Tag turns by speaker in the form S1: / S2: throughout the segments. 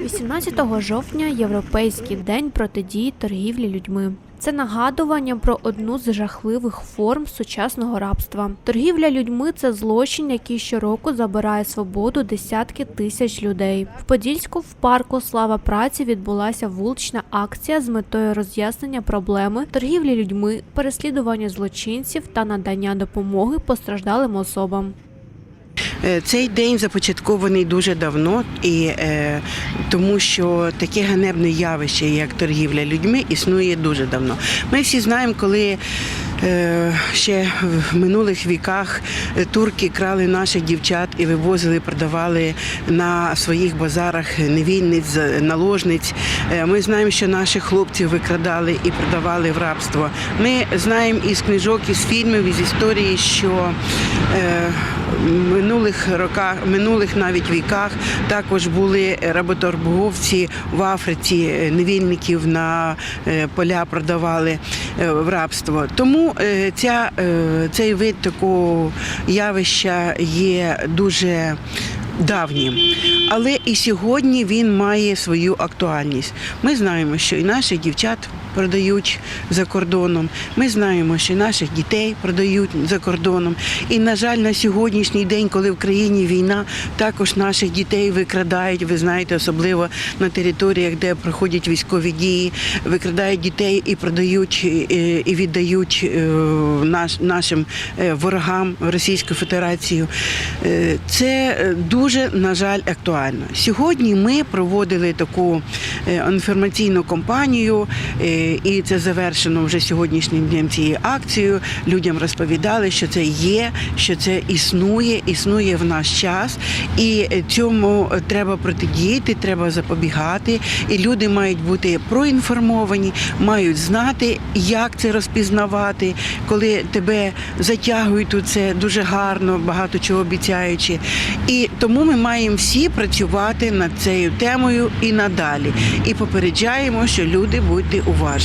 S1: 18 жовтня Європейський день протидії торгівлі людьми. Це нагадування про одну з жахливих форм сучасного рабства. Торгівля людьми це злочин, який щороку забирає свободу десятки тисяч людей. В Подільську в парку Слава праці відбулася вулична акція з метою роз'яснення проблеми торгівлі людьми, переслідування злочинців та надання допомоги постраждалим особам.
S2: Е, Цей день започаткований дуже давно, і е, тому що таке ганебне явище, як торгівля людьми, існує дуже давно. Ми всі знаємо, коли ще в минулих віках е, турки крали наших дівчат і вивозили, продавали на своїх базарах невільниць, наложниць. Е, Ми знаємо, що наших хлопців викрадали і продавали в рабство. Ми знаємо із книжок, із фільмів, із історії, що е, минулих роках, минулих навіть віках також були работорговці в Африці, е, невільників на е, поля продавали е, в рабство. Тому е, ця, е, цей вид такого явища є дуже давнім. Але і сьогодні він має свою актуальність. Ми знаємо, що і наших дівчат продають за кордоном. Ми знаємо, що наших дітей продають за кордоном. І, на жаль, на сьогоднішній день, коли в країні війна, також наших дітей викрадають. Ви знаєте, особливо на територіях, де проходять військові дії, викрадають дітей і продають і віддають е, наш, нашим е, ворогам Російську Федерацію. Е, Це дуже, на жаль, актуально. Сьогодні ми проводили таку інформаційну кампанію, і це завершено вже сьогоднішнім днем цією акцією. Людям розповідали, що це є, що це існує, існує в наш час, і цьому треба протидіяти, треба запобігати. І люди мають бути проінформовані, мають знати, як це розпізнавати, коли тебе затягують у це дуже гарно, багато чого обіцяючи. І тому ми маємо всі працювати над цією темою і надалі. І попереджаємо, що люди будьте уважні.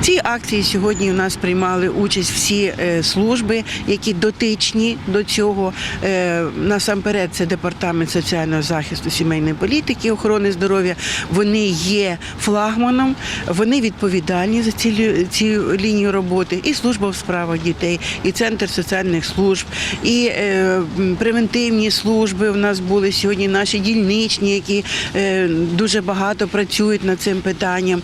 S2: В цій акції сьогодні у нас приймали участь всі е, служби, які дотичні до цього. Е, Насамперед, це департамент соціального захисту сімейної політики, охорони здоров'я. Вони є флагманом, вони відповідальні за цю лінію роботи. І служба в справах дітей, і центр соціальних служб, і е, превентивні служби в нас були сьогодні. Наші дільничні, які дуже багато працюють над цим питанням.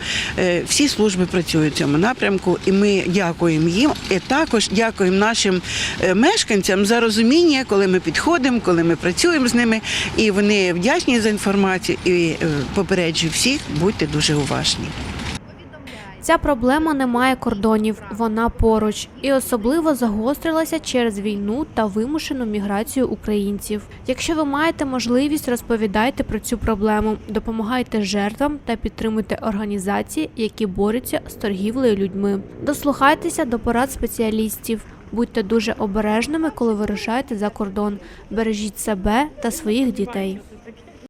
S2: Всі служби працюють в цьому напрямку, і ми дякуємо їм. І також дякуємо нашим е, мешканцям за розуміння, коли ми підходимо, коли ми працюємо з ними, і вони вдячні за інформацію. І е, попереджую всіх, будьте дуже уважні.
S1: Ця проблема не має кордонів, вона поруч і особливо загострилася через війну та вимушену міграцію українців. Якщо ви маєте можливість, розповідайте про цю проблему, допомагайте жертвам та підтримуйте організації, які борються з торгівлею людьми. Дослухайтеся до порад спеціалістів. Будьте дуже обережними, коли вирушаєте за кордон. Бережіть себе та своїх дітей.